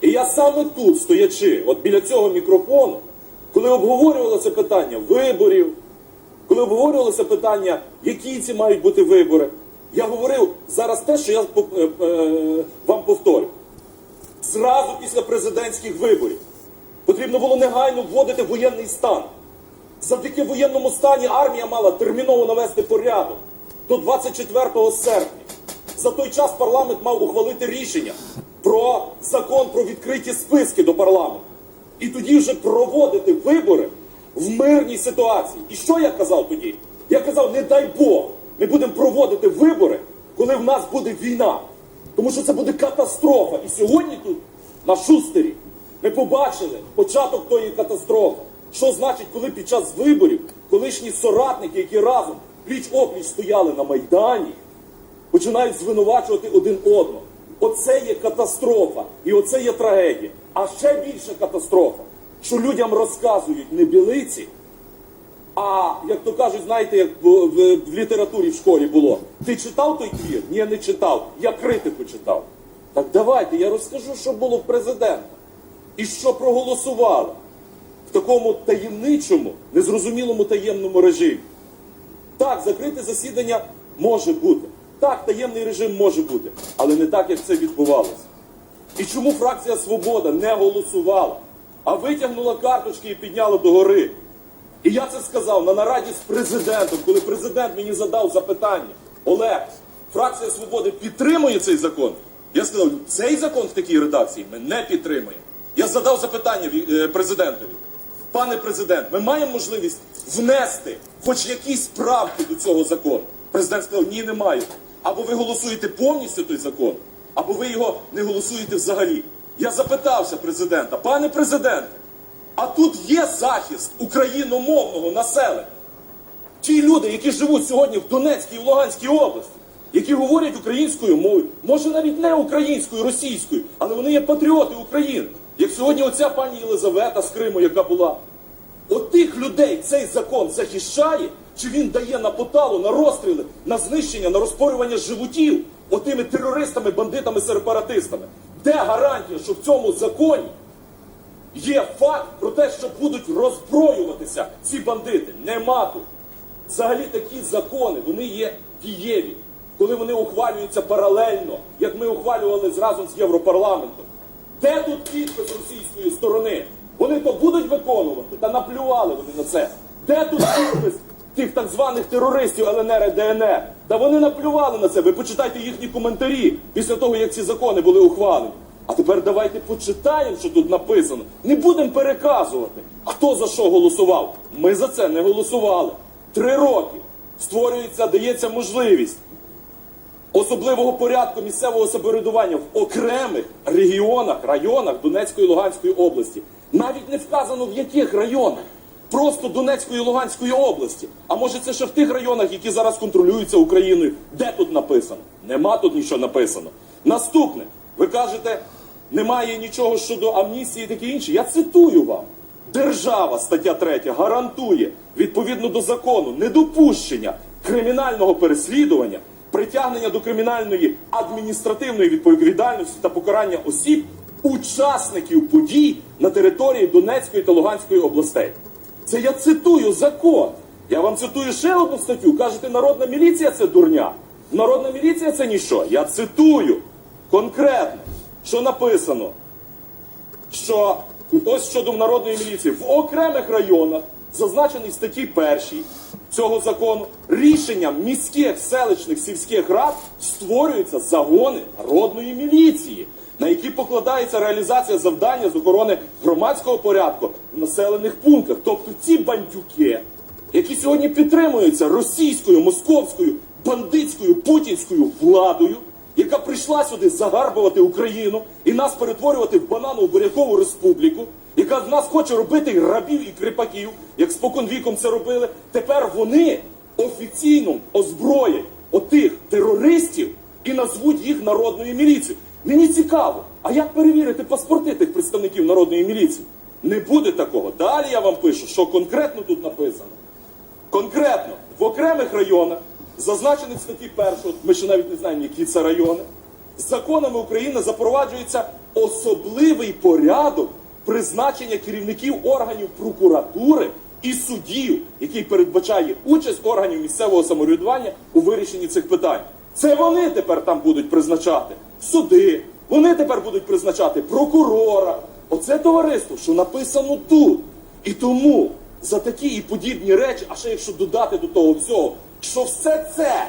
І я саме тут, стоячи, от біля цього мікрофону, коли обговорювалося питання виборів, коли обговорювалося питання, які ці мають бути вибори, я говорив зараз те, що я е, е, вам повторю. Зразу після президентських виборів потрібно було негайно вводити воєнний стан. Завдяки воєнному стані армія мала терміново навести порядок до 24 серпня. За той час парламент мав ухвалити рішення про закон про відкриті списки до парламенту. І тоді вже проводити вибори в мирній ситуації. І що я казав тоді? Я казав, не дай Бог, ми будемо проводити вибори, коли в нас буде війна. Тому що це буде катастрофа. І сьогодні тут, на Шустері, ми побачили початок тої катастрофи. Що значить, коли під час виборів колишні соратники, які разом пліч опліч стояли на Майдані, починають звинувачувати один одного. Оце є катастрофа, і оце є трагедія. А ще більша катастрофа, що людям розказують не білиці, а як то кажуть, знаєте, як в, в, в літературі в школі було. Ти читав той твір? Ні, не читав. Я критику читав. Так давайте я розкажу, що було в президента. І що проголосували в такому таємничому, незрозумілому таємному режимі. Так, закрите засідання може бути. Так, таємний режим може бути, але не так, як це відбувалося. І чому фракція Свобода не голосувала, а витягнула карточки і підняла догори? І я це сказав на нараді з президентом, коли президент мені задав запитання: Олег, фракція Свободи підтримує цей закон? Я сказав, цей закон в такій редакції ми не підтримуємо. Я задав запитання е, президентові. Пане президент, ми маємо можливість внести хоч якісь правки до цього закону. Президент сказав, ні, немає. Або ви голосуєте повністю той закон, або ви його не голосуєте взагалі. Я запитався президента, пане президенте, а тут є захист україномовного населення. Ті люди, які живуть сьогодні в Донецькій і в Луганській області, які говорять українською мовою, може навіть не українською, російською, але вони є патріоти України. Як сьогодні оця пані Єлизавета з Криму, яка була. От тих людей цей закон захищає, чи він дає на поталу, на розстріли, на знищення, на розпорювання животів отими терористами, бандитами, сепаратистами? Де гарантія, що в цьому законі є факт про те, що будуть роззброюватися ці бандити? Нема тут. Взагалі такі закони, вони є дієві, коли вони ухвалюються паралельно, як ми ухвалювали разом з Європарламентом. Де тут підпис російської сторони? Вони то будуть виконувати, та наплювали вони на це. Де тут підпис тих так званих терористів ЛНР і ДНР? Та вони наплювали на це. Ви почитайте їхні коментарі після того, як ці закони були ухвалені. А тепер давайте почитаємо, що тут написано. Не будемо переказувати, хто за що голосував. Ми за це не голосували. Три роки створюється, дається можливість особливого порядку місцевого самоврядування в окремих регіонах, районах Донецької і Луганської області. Навіть не вказано в яких районах. Просто Донецької і Луганської області. А може це ще в тих районах, які зараз контролюються Україною. Де тут написано? Нема тут нічого написано. Наступне, ви кажете, немає нічого щодо амністії і таке інше. Я цитую вам. Держава, стаття 3, гарантує відповідно до закону недопущення кримінального переслідування, притягнення до кримінальної адміністративної відповідальності та покарання осіб, учасників подій на території Донецької та Луганської областей. Це я цитую закон. Я вам цитую ще одну статтю. Кажете, народна міліція це дурня. Народна міліція це ніщо. Я цитую конкретно, що написано що ось щодо народної міліції в окремих районах, зазначений статті першій цього закону, рішенням міських, селищних, сільських рад створюються загони народної міліції, на які покладається реалізація завдання з охорони громадського порядку в населених пунктах. Тобто ці бандюки, які сьогодні підтримуються російською, московською, бандитською, путінською владою, яка прийшла сюди загарбувати Україну і нас перетворювати в бананову бурякову республіку, яка з нас хоче робити рабів і кріпаків, як спокон віком це робили. Тепер вони офіційно озброять отих терористів і назвуть їх народною міліцією. Мені цікаво, а як перевірити паспорти тих представників народної міліції? Не буде такого. Далі я вам пишу, що конкретно тут написано. Конкретно в окремих районах, зазначених статті 1, ми ще навіть не знаємо, які це райони, законами України запроваджується особливий порядок призначення керівників органів прокуратури і суддів, який передбачає участь органів місцевого самоврядування у вирішенні цих питань. Це вони тепер там будуть призначати суди, вони тепер будуть призначати прокурора. Оце товариство, що написано тут. І тому за такі і подібні речі, а ще якщо додати до того всього, що все це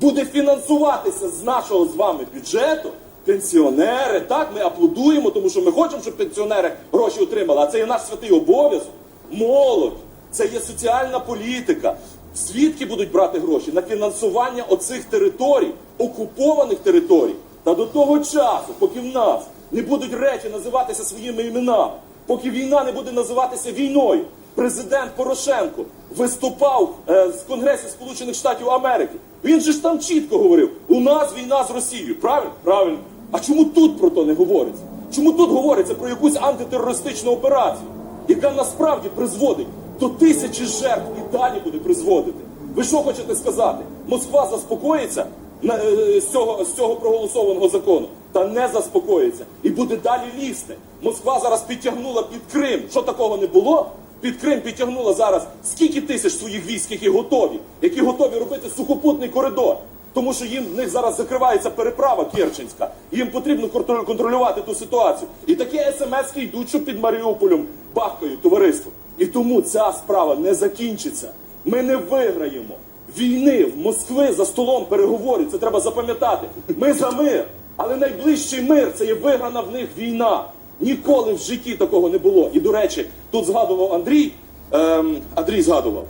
буде фінансуватися з нашого з вами бюджету. Пенсіонери, так, ми аплодуємо, тому що ми хочемо, щоб пенсіонери гроші отримали, а це є наш святий обов'язок. Молодь, це є соціальна політика. Звідки будуть брати гроші? На фінансування оцих територій, окупованих територій. Та до того часу, поки в нас не будуть речі називатися своїми іменами, поки війна не буде називатися війною, президент Порошенко виступав е, з Конгресу Сполучених Штатів Америки. Він же ж там чітко говорив: у нас війна з Росією. Правильно? Правильно. А чому тут про то не говориться? Чому тут говориться про якусь антитерористичну операцію, яка насправді призводить до тисячі жертв і далі буде призводити? Ви що хочете сказати? Москва заспокоїться е, з, цього, з цього проголосованого закону? Та не заспокоїться і буде далі лізти. Москва зараз підтягнула під Крим. Що такого не було? Під Крим підтягнула зараз скільки тисяч своїх військ, які готові, які готові робити сухопутний коридор. Тому що їм в них зараз закривається переправа Керченська. Їм потрібно контр- контролювати ту ситуацію. І такі смски йдуть, що під Маріуполем бахкають товариство. І тому ця справа не закінчиться. Ми не виграємо війни в Москви за столом переговорів. Це треба запам'ятати. Ми за мир, але найближчий мир це є виграна в них війна. Ніколи в житті такого не було. І до речі, тут згадував Андрій. Ем, Андрій згадував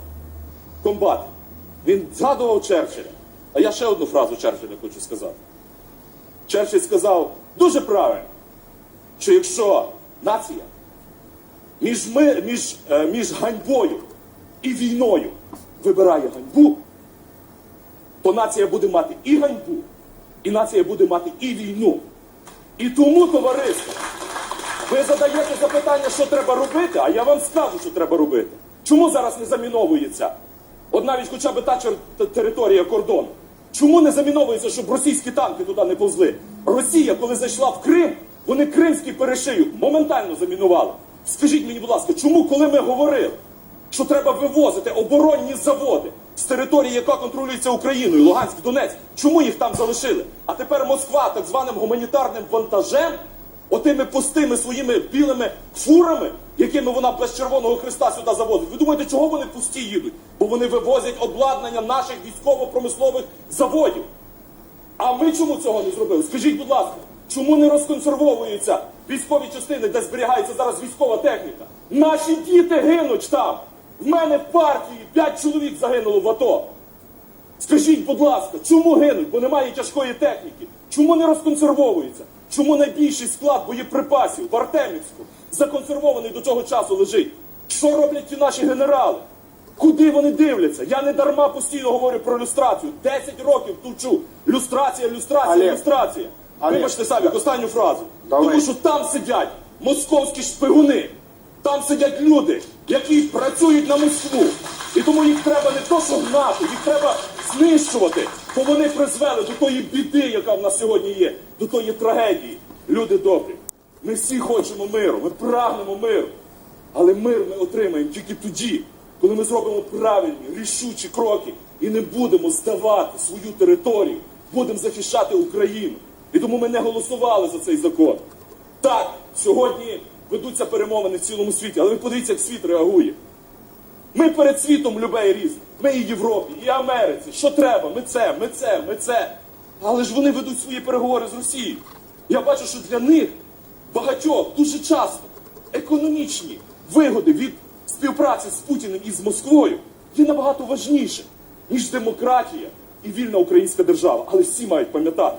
комбат. Він згадував Черчилля. А я ще одну фразу Черчилля хочу сказати. Черчилль сказав дуже правильно, що якщо нація між, між, е, між ганьбою і війною вибирає ганьбу, то нація буде мати і ганьбу, і нація буде мати і війну. І тому, товариство, ви задаєте запитання, що треба робити, а я вам скажу, що треба робити. Чому зараз не заміновується? От навіть хоча б та територія кордону. Чому не заміновується, щоб російські танки туди не повзли? Росія, коли зайшла в Крим, вони кримський перешию моментально замінували. Скажіть мені, будь ласка, чому, коли ми говорили, що треба вивозити оборонні заводи з території, яка контролюється Україною, Луганськ, Донецьк, чому їх там залишили? А тепер Москва так званим гуманітарним вантажем, отими пустими своїми білими фурами, якими вона без Червоного Христа сюди завозить. Ви думаєте, чого вони пусті їдуть? Бо вони вивозять обладнання наших військово-промислових заводів. А ми чому цього не зробили? Скажіть, будь ласка, чому не розконсервовуються військові частини, де зберігається зараз військова техніка? Наші діти гинуть там. В мене в партії 5 чоловік загинуло в АТО. Скажіть, будь ласка, чому гинуть? Бо немає тяжкої техніки. Чому не розконсервовується? Чому найбільший склад боєприпасів в Артемівську законсервований до цього часу лежить? Що роблять ті наші генерали? Куди вони дивляться? Я не дарма постійно говорю про люстрацію. 10 років тучу. Люстрація, люстрація, Олег. люстрація. Вибачте самі, останню фразу. Тому що там сидять московські шпигуни. Там сидять люди, які працюють на Москву. І тому їх треба не то, що гнати, їх треба знищувати. Бо вони призвели до тої біди, яка в нас сьогодні є, до тої трагедії. Люди добрі. Ми всі хочемо миру, ми прагнемо миру. Але мир ми отримаємо тільки тоді, коли ми зробимо правильні, рішучі кроки і не будемо здавати свою територію, будемо захищати Україну. І тому ми не голосували за цей закон. Так, сьогодні ведуться перемовини в цілому світі, але ви подивіться, як світ реагує. Ми перед світом любе і різне. Ми і Європі, і Америці. Що треба? Ми це, ми це, ми це. Але ж вони ведуть свої переговори з Росією. Я бачу, що для них багатьох дуже часто економічні вигоди від співпраці з Путіним і з Москвою є набагато важніше, ніж демократія і вільна українська держава. Але всі мають пам'ятати,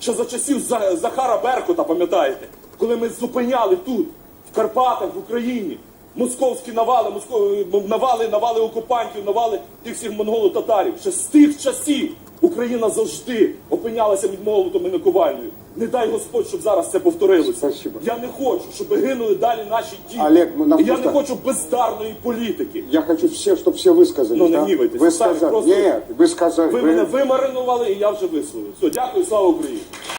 що за часів За- Захара Беркута, пам'ятаєте, коли ми зупиняли тут, в Карпатах, в Україні, московські навали, моско- навали, навали окупантів, навали тих всіх монголо-татарів. Ще з тих часів Україна завжди опинялася під молотом і наковальною. Не дай Господь, щоб зараз це повторилося. Спасибо. Я не хочу, щоб гинули далі наші діти. Олег, ну, нам І я не просто- хочу бездарної політики. Я хочу все, чтобы все высказались. Ну, не да? гнівайтесь. Вы Самі сказали. просто- Нет, вы сказали. Ви вы- мене вимаринували, і я вже висловив. Все, дякую, слава Україні.